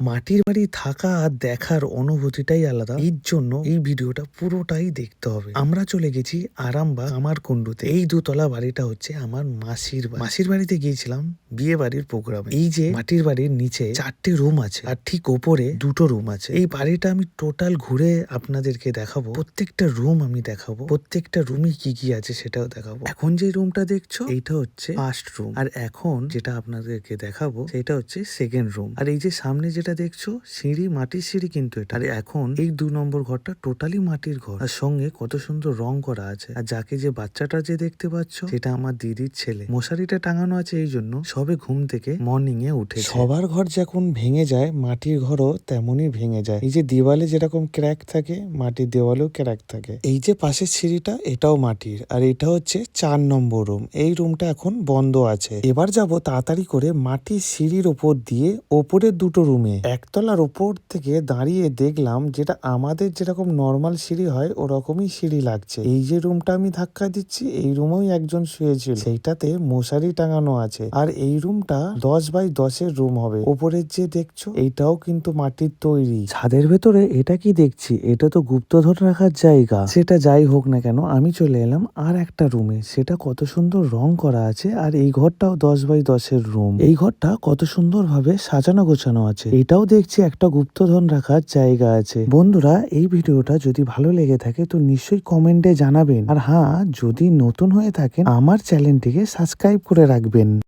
মাটির বাড়ি থাকা আর দেখার অনুভূতিটাই আলাদা। এর জন্য এই ভিডিওটা পুরোটাই দেখতে হবে। আমরা চলে গেছি আরামবাগ আমার কুণ্ডুতে। এই দুতলা বাড়িটা হচ্ছে আমার মাসির বাড়ি। মাসির বাড়িতে গিয়েছিলাম বিয়ে বাড়ির প্রোগ্রামে এই যে মাটির বাড়ির নিচে চারটি রুম আছে আর ঠিক ওপরে দুটো রুম আছে। এই বাড়িটা আমি টোটাল ঘুরে আপনাদেরকে দেখাবো। প্রত্যেকটা রুম আমি দেখাবো। প্রত্যেকটা রুমে কি কি আছে সেটাও দেখাবো। এখন যে রুমটা দেখছ, এইটা হচ্ছে ফার্স্ট রুম আর এখন যেটা আপনাদেরকে দেখাবো, সেটা হচ্ছে সেকেন্ড রুম আর এই যে সামনে যেটা দেখছ, সিঁড়ি, মাটির সিঁড়ি কিন্তু এটা। আর এখন এই দু নম্বর ঘরটা টোটালি মাটির ঘর। আর সঙ্গে কত সুন্দর রং করা আছে। আর যাকে যে বাচ্চাটা যে দেখতে পাচ্ছ, সেটা আমার দিদির ছেলে। মশারিটা টাঙানো আছে এই জন্য সবে ঘুম থেকে মর্নিং এ উঠে সবার ঘর যখন ভেঙে যায়, মাটির ঘরও তেমনই ভেঙে যায়। এই যে দেওয়ালে যেরকম ক্র্যাক থাকে, মাটির দেওয়ালেও ক্র্যাক থাকে। এই যে পাশের সিঁড়িটা, এটাও মাটির। আর এটা হচ্ছে চার নম্বর রুম এই রুমটা এখন বন্ধ আছে। এবার যাব তাড়াতাড়ি করে মাটির সিঁড়ির ওপর দিয়ে ওপরের দুটো রুমে একতলার ওপর থেকে দাঁড়িয়ে দেখলাম যেটা আমাদের যেরকম নর্মাল সিঁড়ি হয়, ওরকমই সিঁড়ি লাগছে। এই যে রুমটা আমি ধাক্কা দিচ্ছি, এই রুমেও একজন শুয়েছিল। সেইটাতে মশারি টাঙানো আছে। আর এই রুমটা দশ বাই দশের রুম হবে। ওপরের যে দেখছ, এইটাও কিন্তু মাটির তৈরি। ছাদের ভেতরে এটা কি দেখছি? এটা তো গুপ্তধন রাখার জায়গা। সেটা যাই হোক না কেন, আমি চলে এলাম আর একটা রুমে সেটা কত সুন্দর রং করা আছে। আর এই ঘরটাও দশ বাই দশের রুম এই ঘরটা কত সুন্দর ভাবে সাজানো গোছানো আছে। এটাও দেখছি একটা গুপ্তধন রাখার জায়গা আছে। বন্ধুরা, এই ভিডিওটা যদি ভালো লেগে থাকে তো নিশ্চয়ই কমেন্টে জানাবেন। আর হ্যাঁ যদি নতুন হয়ে থাকেন, আমার চ্যানেলটিকে সাবস্ক্রাইব করে রাখবেন।